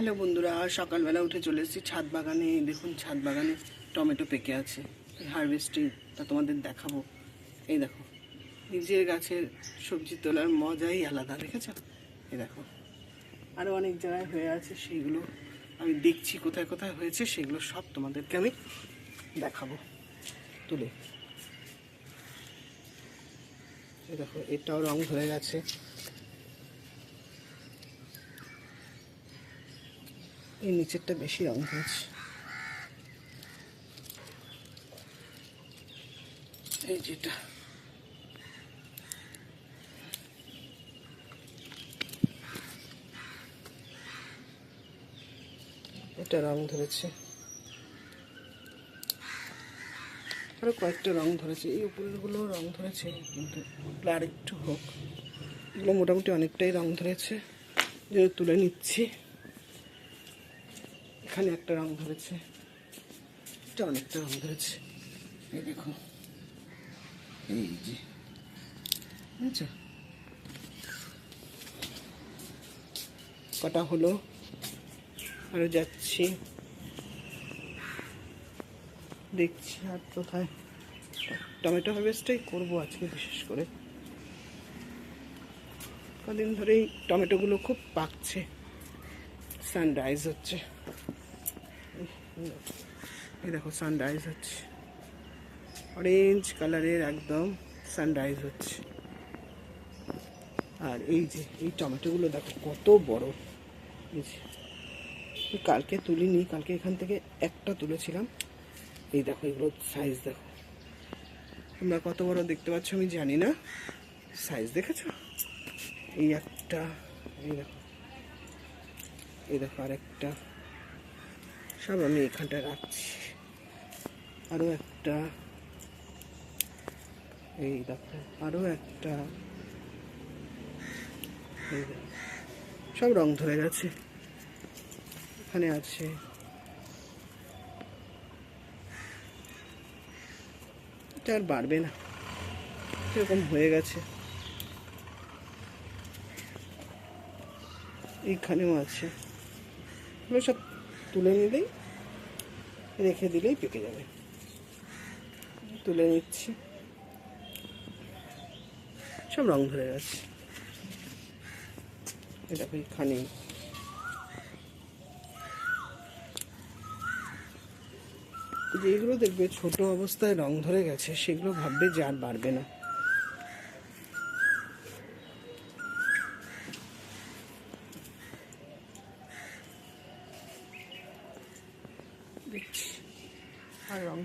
Hello বন্ধুরা, সকালবেলা উঠে চলে এসেছি ছাদ বাগানে। দেখুন, ছাদ বাগানে টমেটো পেকে আছে। হারভেস্টিং তা তোমাদের দেখাবো। এই দেখো, নিজের গাছের সবজি তোলার মজাই আলাদা, দেখেছ? এই দেখো আরও অনেক জায়গায় হয়ে আছে সেইগুলো। আমি দেখছি কোথায় কোথায় হয়েছে, সেগুলো সব তোমাদেরকে আমি দেখাবো, তুলে। দেখো, এটাও রং ধরে গেছে। এই নিচেরটা বেশি রং হয়েছে। এই যেটা। এটা রং ধরেছে। আরও কয়েকটা রং ধরেছে। এই উপরেরগুলো রং ধরেছে, কিন্তু এগুলো আরেকটু হোক। এগুলো মোটামুটি অনেকটাই রং ধরেছে। যে তুলে নিচ্ছি। এখানে একটা রং ধরেছে। এটা অনেকটা রং ধরেছে। এই দেখো। এই যে। বুঝছ? কটা হলো? আরও যাচ্ছি। দেখছি আর কোথায়। টমেটো হারভেস্টটাই করব আজকে বিশেষ করে। কদিন ধরেই টমেটোগুলো খুব পাকছে। সানরাইজ হচ্ছে। এই দেখো সানরাইজ হচ্ছে। অরেঞ্জ কালারের একদম সানরাইজ হচ্ছে। আর এই যে, এই টমেটোগুলো দেখো কত বড়। এই যে কালকে তুলিনি, কালকে এখান থেকে একটা তুলেছিলাম। এই দেখো, এগুলো সাইজ দেখো। তোমরা কত বড় দেখতে পাচ্ছ আমি জানি না। সাইজ দেখেছ? এই একটা, এই দেখো। এই দেখো আরেকটা। সব আমি এখানটায় রাখছি। আরও একটা। এই দেখো আরও একটা। সব রং ধরে গেছে। এখানে আছে। আর বাড়বে না। এরকম হয়ে গেছে। এইখানেও আছে। সব তুলে নিলেই, রেখে দিলেই পেকে যাবে। তুলে নিচ্ছি। সব রং ধরে গেছে। এটা এখানে। যেগুলো দেখবে ছোট অবস্থায় রং ধরে গেছে, সেগুলো ভাববে যে আর বাড়বে না। আর রং